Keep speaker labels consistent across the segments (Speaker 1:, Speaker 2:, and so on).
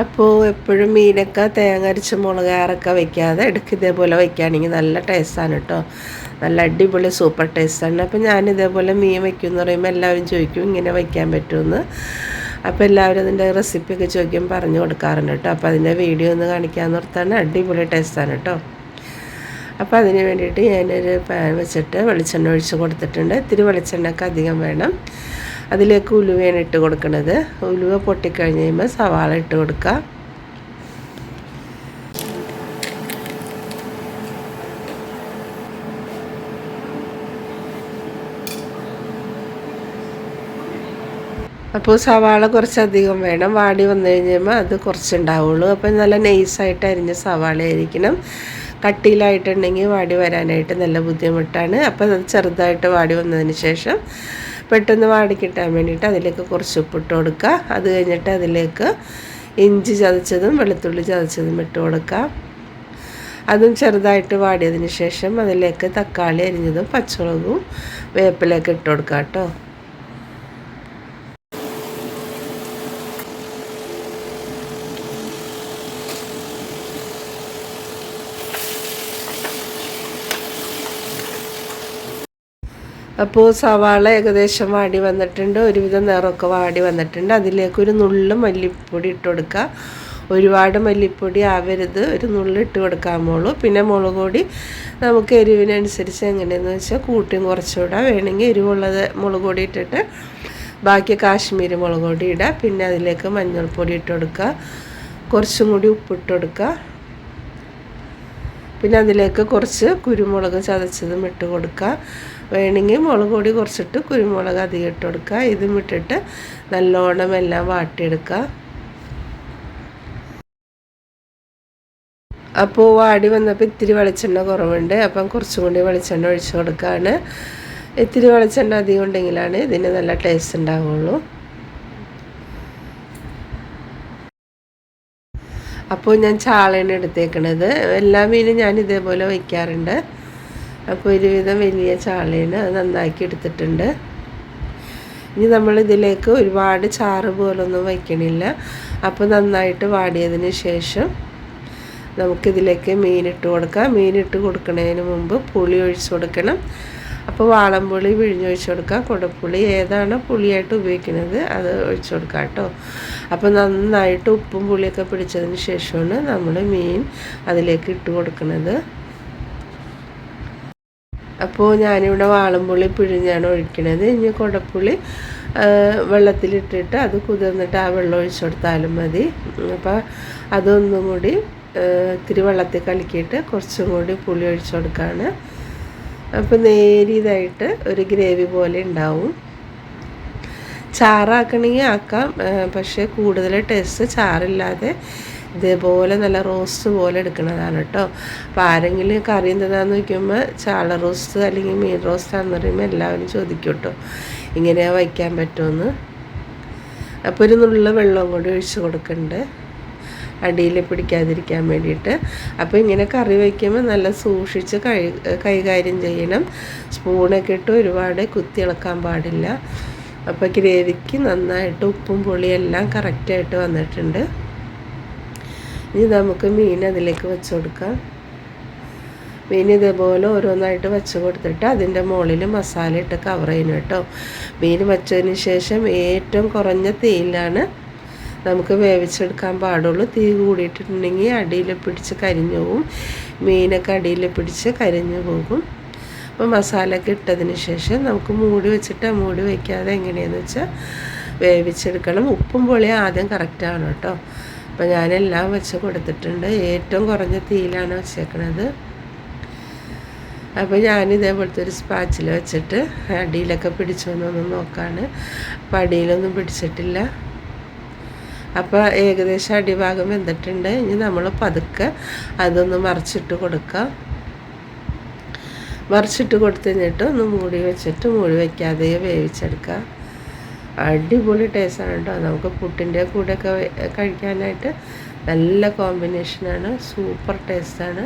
Speaker 1: അപ്പോൾ എപ്പോഴും മീനൊക്കെ തേങ്ങ അരച്ച് മുളക് അരക്ക വയ്ക്കാതെ ഇടയ്ക്ക് ഇതേപോലെ വയ്ക്കുകയാണെങ്കിൽ നല്ല ടേസ്റ്റാണ് കേട്ടോ നല്ല അടിപൊളി സൂപ്പർ ടേസ്റ്റാണ് അപ്പോൾ ഞാൻ ഇതേപോലെ മീൻ വയ്ക്കും എന്ന് പറയുമ്പോൾ എല്ലാവരും ചോദിക്കും ഇങ്ങനെ വയ്ക്കാൻ പറ്റുമെന്ന്? അപ്പോൾ എല്ലാവരും അതിന്റെ റെസിപ്പിയൊക്കെ ചോദിക്കും പറഞ്ഞു കൊടുക്കാറുണ്ട് കേട്ടോ അപ്പോൾ അതിന്റെ വീഡിയോ ഒന്ന് കാണിക്കാമെന്ന് ഓർത്താണ്. അടിപൊളി ടേസ്റ്റാണ് കേട്ടോ അപ്പോൾ അതിന് വേണ്ടിയിട്ട് ഞാനൊരു പാൻ വെച്ചിട്ട് വെളിച്ചെണ്ണ ഒഴിച്ച് കൊടുത്തിട്ടുണ്ട്. ഇത്തിരി വെളിച്ചെണ്ണയൊക്കെ അധികം വേണം. അതിലേക്ക് ഉലുവയാണ് ഇട്ട് കൊടുക്കുന്നത് ഉലുവ പൊട്ടിക്കഴിഞ്ഞ് കഴിയുമ്പോൾ സവാള ഇട്ട് കൊടുക്കുക അപ്പോൾ സവാള കുറച്ചധികം വേണം. വാടി വന്നു കഴിഞ്ഞുമ്പോൾ അത് കുറച്ചുണ്ടാവുള്ളൂ. അപ്പോൾ നല്ല നൈസായിട്ട് അരിഞ്ഞ സവാള ആയിരിക്കണം. കട്ടിയിലായിട്ടുണ്ടെങ്കിൽ വാടി വരാനായിട്ട് നല്ല ബുദ്ധിമുട്ടാണ്. അപ്പോൾ അത് ചെറുതായിട്ട് വാടി വന്നതിന് ശേഷം പെട്ടെന്ന് വാടി കിട്ടാൻ വേണ്ടിയിട്ട് അതിലേക്ക് കുറച്ച് ഉപ്പിട്ട് കൊടുക്കുക. അത് കഴിഞ്ഞിട്ട് അതിലേക്ക് ഇഞ്ചി ചതച്ചതും വെളുത്തുള്ളി ചതച്ചതും ഇട്ട് കൊടുക്കുക. അതും ചെറുതായിട്ട് വാടിയതിന് ശേഷം അതിലേക്ക് തക്കാളി അരിഞ്ഞതും പച്ചമുളകും വേപ്പിലേക്ക് ഇട്ട് കൊടുക്കുക കേട്ടോ. അപ്പോൾ സവാള ഏകദേശം വാടി വന്നിട്ടുണ്ട്. ഒരുവിധം നിറമൊക്കെ വാടി വന്നിട്ടുണ്ട്. അതിലേക്ക് ഒരു നുള്ളു മല്ലിപ്പൊടി ഇട്ട് കൊടുക്കുക. ഒരുപാട് മല്ലിപ്പൊടി ആവരുത്. ഒരു നുള്ളു ഇട്ട് കൊടുക്കാമോളൂ പിന്നെ മുളക് പൊടി നമുക്ക് എരിവിനനുസരിച്ച് എങ്ങനെയെന്ന് വെച്ചാൽ കൂട്ടിയും കുറച്ചുകൂടെ. വേണമെങ്കിൽ എരിവുള്ളത് മുളക് പൊടി ഇട്ടിട്ട് ബാക്കി കാശ്മീരി മുളക് പൊടി ഇടുക. പിന്നെ അതിലേക്ക് മഞ്ഞൾപ്പൊടി ഇട്ട് കൊടുക്കുക. കുറച്ചും കൂടി ഉപ്പിട്ട് കൊടുക്കുക. പിന്നെ അതിലേക്ക് കുറച്ച് കുരുമുളക് ചതച്ചതും ഇട്ട് കൊടുക്കുക. വേണമെങ്കിൽ മുളക് പൊടി കുറച്ചിട്ട് കുരുമുളക് അധികം ഇട്ട് കൊടുക്കുക. ഇതും ഇട്ടിട്ട് നല്ലോണം എല്ലാം വാട്ടിയെടുക്കുക. അപ്പോൾ വാടി വന്നപ്പോൾ ഇത്തിരി വെളിച്ചെണ്ണ കുറവുണ്ട്. അപ്പം കുറച്ചും കൂടി വെളിച്ചെണ്ണ ഒഴിച്ച് കൊടുക്കുകയാണ്. ഇത്തിരി വെളിച്ചെണ്ണ അധികം ഉണ്ടെങ്കിലാണ് ഇതിന് നല്ല ടേസ്റ്റ് ഉണ്ടാവുള്ളൂ. അപ്പോൾ ഞാൻ ചാളയാണ് എടുത്തേക്കണത്. എല്ലാ മീനും ഞാൻ ഇതേപോലെ വയ്ക്കാറുണ്ട്. അപ്പോൾ ഒരുവിധം വലിയ ചാളയാണ് അത് നന്നാക്കി എടുത്തിട്ടുണ്ട്. ഇനി നമ്മൾ ഇതിലേക്ക് ഒരുപാട് ചാറ് പോലൊന്നും വയ്ക്കണില്ല. അപ്പോൾ നന്നായിട്ട് വാടിയതിന് ശേഷം നമുക്കിതിലേക്ക് മീനിട്ട് കൊടുക്കാം. മീനിട്ട് കൊടുക്കുന്നതിന് മുമ്പ് പുളി ഒഴിച്ചു കൊടുക്കണം. അപ്പോൾ വാളംപുളി വിഴിഞ്ഞൊഴിച്ചു കൊടുക്കാം. കുടപ്പുളി ഏതാണ് പുളിയായിട്ട് ഉപയോഗിക്കുന്നത് അത് ഒഴിച്ചു കൊടുക്കുക കേട്ടോ. അപ്പോൾ നന്നായിട്ട് ഉപ്പും പുളിയൊക്കെ പിടിച്ചതിന് ശേഷമാണ് നമ്മൾ മീൻ അതിലേക്ക് ഇട്ട് കൊടുക്കുന്നത്. അപ്പോൾ ഞാനിവിടെ വാളംപുള്ളി പിഴിഞ്ഞാണ് ഒഴിക്കണത്. ഇനി കുടപ്പുള്ളി വെള്ളത്തിലിട്ടിട്ട് അത് കുതിർന്നിട്ട് ആ വെള്ളം ഒഴിച്ചു കൊടുത്താലും മതി. അപ്പോൾ അതൊന്നും കൂടി ഇത്തിരി വെള്ളത്തിൽ കലക്കിയിട്ട് കുറച്ചും കൂടി പുളി ഒഴിച്ചു കൊടുക്കുകയാണ് അപ്പോൾ നേരിയതായിട്ട് ഒരു ഗ്രേവി പോലെ ഉണ്ടാവും. ചാറാക്കണമെങ്കിൽ ആക്കാം പക്ഷേ കൂടുതൽ ടേസ്റ്റ് ചാറില്ലാതെ ഇതേപോലെ നല്ല റോസ്റ്റ് പോലെ എടുക്കുന്നതാണ് കേട്ടോ. അപ്പോൾ ആരെങ്കിലും കറി എന്താണെന്ന് ചോദിക്കുമ്പോൾ ചാള റോസ്റ്റ് അല്ലെങ്കിൽ മീൻ റോസ്റ്റ് ആണെന്ന് പറയുമ്പോൾ എല്ലാവരും ചോദിക്കും കേട്ടോ. ഇങ്ങനെ വയ്ക്കാൻ പറ്റുമെന്ന് അപ്പോൾ ഒരു നുള്ള വെള്ളം കൂടി ഒഴിച്ച് കൊടുക്കുന്നുണ്ട് അടിയിൽ പിടിക്കാതിരിക്കാൻ വേണ്ടിയിട്ട്. അപ്പോൾ ഇങ്ങനെ കറി വയ്ക്കുമ്പോൾ നല്ല സൂക്ഷിച്ച് കൈ കൈകാര്യം ചെയ്യണം. സ്പൂണൊക്കെ ഇട്ട് ഒരുപാട് കുത്തി ഇളക്കാൻ പാടില്ല. അപ്പോൾ ഗ്രേവിക്ക് നന്നായിട്ട് ഉപ്പും പുളിയെല്ലാം കറക്റ്റായിട്ട് വന്നിട്ടുണ്ട്. ഇനി നമുക്ക് മീൻ അതിലേക്ക് വെച്ച് കൊടുക്കാം. മീൻ ഇതേപോലെ ഓരോന്നായിട്ട് വെച്ച് കൊടുത്തിട്ട് അതിന്റെ മുകളിൽ മസാല ഇട്ട് കവർ ചെയ്യണം കേട്ടോ. മീൻ വെച്ചതിന് ശേഷം ഏറ്റവും കുറഞ്ഞ തീയിലാണ് നമുക്ക് വേവിച്ചെടുക്കാൻ പാടുള്ളൂ. തീ കൂടിയിട്ടുണ്ടെങ്കിൽ അടിയിൽ പിടിച്ച് കരിഞ്ഞു പോകും. മീനൊക്കെ അടിയിൽ പിടിച്ച് കരിഞ്ഞു പോകും. അപ്പോൾ മസാലയൊക്കെ ഇട്ടതിന് ശേഷം നമുക്ക് മൂടി വെച്ചിട്ട് മൂടി വയ്ക്കാതെ എങ്ങനെയാണെന്ന് വെച്ചാൽ വേവിച്ചെടുക്കണം. ഉപ്പും പൊളിയും ആദ്യം കറക്റ്റാണ് കേട്ടോ. അപ്പോൾ ഞാനെല്ലാം വെച്ച് കൊടുത്തിട്ടുണ്ട്. ഏറ്റവും കുറഞ്ഞ തീയിലാണ് വെച്ചേക്കണത്. അപ്പോൾ ഞാൻ ഇതേപോലത്തെ ഒരു സ്പാച്ചിൽ വെച്ചിട്ട് അടിയിലൊക്കെ പിടിച്ചു വന്നൊന്ന് നോക്കാണ്. അപ്പോൾ അടിയിലൊന്നും പിടിച്ചിട്ടില്ല. അപ്പോൾ ഏകദേശം അടിഭാഗം വെന്തിട്ടുണ്ട്. ഇനി നമ്മൾ പതുക്കെ അതൊന്ന് മറിച്ചിട്ട് കൊടുക്കുക മറിച്ചിട്ട് കൊടുത്തു കഴിഞ്ഞിട്ട് ഒന്ന് മൂടി വെച്ചിട്ട് മൂടി വയ്ക്കാതെ വേവിച്ചെടുക്കുക അടിപൊളി ടേസ്റ്റാണ് കേട്ടോ നമുക്ക് പുട്ടിന്റെ കൂടെയൊക്കെ കഴിക്കാനായിട്ട് നല്ല കോമ്പിനേഷനാണ് സൂപ്പർ ടേസ്റ്റാണ്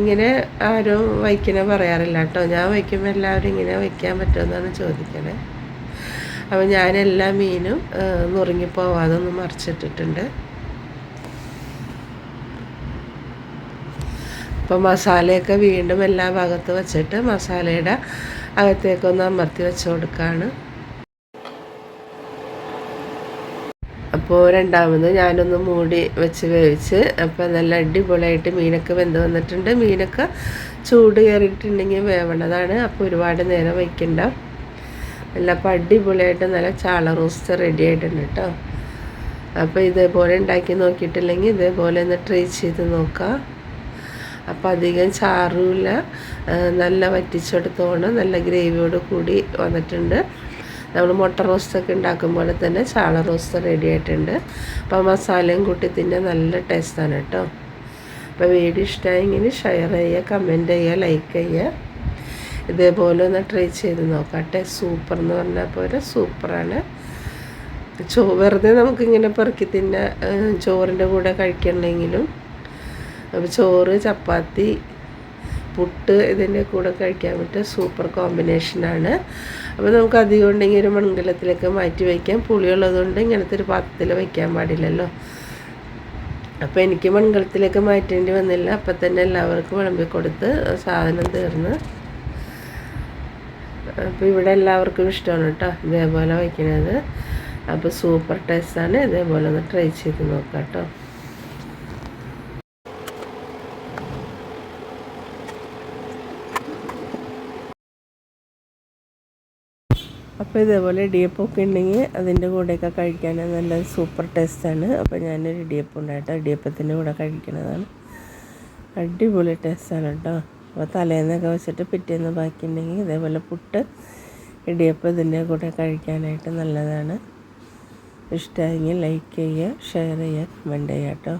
Speaker 1: ഇങ്ങനെ ആരും വയ്ക്കണ പറയാറില്ല കേട്ടോ ഞാൻ വയ്ക്കുമ്പോൾ എല്ലാവരും ഇങ്ങനെ വയ്ക്കാൻ പറ്റുമെന്നാണ് ചോദിക്കണേ. അപ്പോൾ ഞാൻ എല്ലാ മീനും നുറുങ്ങിപ്പോവാതെ ഒന്ന് മറിച്ചിട്ടിട്ടുണ്ട്. അപ്പോൾ മസാലയൊക്കെ വീണ്ടും എല്ലാ ഭാഗത്ത് വെച്ചിട്ട് മസാലയുടെ അകത്തേക്കൊന്ന് അമർത്തി വെച്ച് കൊടുക്കുകയാണ് അപ്പോൾ രണ്ടാമത് ഞാനൊന്ന് മൂടി വെച്ച് വേവിച്ച് അപ്പോൾ നല്ല അടിപൊളിയായിട്ട് മീനൊക്കെ വെന്ത് വന്നിട്ടുണ്ട്. മീനൊക്കെ ചൂട് കയറിയിട്ടുണ്ടെങ്കിൽ വേവണതാണ്. അപ്പോൾ ഒരുപാട് നേരം വയ്ക്കണ്ട നല്ല അപ്പോൾ അടിപൊളിയായിട്ട് നല്ല ചാള റോസ്റ്റ് റെഡി ആയിട്ടുണ്ട് കേട്ടോ അപ്പോൾ ഇതേപോലെ ഉണ്ടാക്കി നോക്കിയിട്ടില്ലെങ്കിൽ ഇതേപോലെ ഒന്ന് ട്രൈ ചെയ്ത് നോക്കാം. അപ്പോൾ അധികം ചാറുമില്ല. നല്ല വറ്റിച്ചെടുത്തോണം നല്ല ഗ്രേവിയോട് കൂടി വന്നിട്ടുണ്ട്. നമ്മൾ മുട്ട റോസ്റ്റൊക്കെ ഉണ്ടാക്കും പോലെ തന്നെ ചാള റോസ്റ്റ് റെഡി ആയിട്ടുണ്ട്. അപ്പോൾ മസാലയും കൂട്ടി തിന്നാൻ നല്ല ടേസ്റ്റാണ് കേട്ടോ. അപ്പോൾ വീഡിയോ ഇഷ്ടമായെങ്കിൽ ഷെയർ ചെയ്യുക കമന്റ് ചെയ്യുക ലൈക്ക് ചെയ്യുക. ഇതേപോലെ ഒന്ന് ട്രൈ ചെയ്ത് നോക്കട്ടെ. സൂപ്പർ എന്ന് പറഞ്ഞാൽ പോലെ സൂപ്പറാണ് ചോ വെറുതെ നമുക്കിങ്ങനെ പെറുക്കി തിന്ന ചോറിന്റെ കൂടെ കഴിക്കണമെങ്കിലും അപ്പോൾ ചോറ് ചപ്പാത്തി പുട്ട് ഇതിന്റെ കൂടെ കഴിക്കാൻ പറ്റിയ സൂപ്പർ കോമ്പിനേഷനാണ്. അപ്പോൾ നമുക്ക് അധികം ഉണ്ടെങ്കിൽ ഒരു മൺകലത്തിലേക്ക് മാറ്റി വയ്ക്കാം. പുളിയുള്ളതുകൊണ്ട് ഇങ്ങനത്തെ ഒരു പാത്രത്തിൽ വയ്ക്കാൻ പാടില്ലല്ലോ. അപ്പോൾ എനിക്ക് മൺകലത്തിലേക്ക് മാറ്റേണ്ടി വന്നില്ല. അപ്പം തന്നെ എല്ലാവർക്കും വിളമ്പി കൊടുത്ത് സാധനം തീർന്ന്. അപ്പോൾ ഇവിടെ എല്ലാവർക്കും ഇഷ്ടമാണ് കേട്ടോ ഇതേപോലെ വയ്ക്കുന്നത് അപ്പോൾ സൂപ്പർ ടേസ്റ്റാണ് ഇതേപോലെ ഒന്ന് ട്രൈ ചെയ്ത് നോക്കാം കേട്ടോ. അപ്പോൾ ഇതേപോലെ ഇടിയപ്പമൊക്കെ ഉണ്ടെങ്കിൽ അതിന്റെ കൂടെയൊക്കെ കഴിക്കാൻ നല്ല സൂപ്പർ ടേസ്റ്റാണ് അപ്പോൾ ഞാനൊരു ഇടിയപ്പം ഉണ്ടായിട്ട്. ഇടിയപ്പത്തിന്റെ കൂടെ കഴിക്കണതാണ്. അടിപൊളി ടേസ്റ്റാണ് കേട്ടോ അപ്പോൾ തലേന്നൊക്കെ വെച്ചിട്ട് പിറ്റേന്ന് ബാക്കിയുണ്ടെങ്കിൽ ഇതേപോലെ പുട്ട് ഇടിയപ്പം ഇതിന്റെ കൂടെ കഴിക്കാനായിട്ട് നല്ലതാണ്. ഇഷ്ടമായെങ്കിൽ ലൈക്ക് ചെയ്യുക ഷെയർ ചെയ്യുക കമന്റ് ചെയ്യുക കേട്ടോ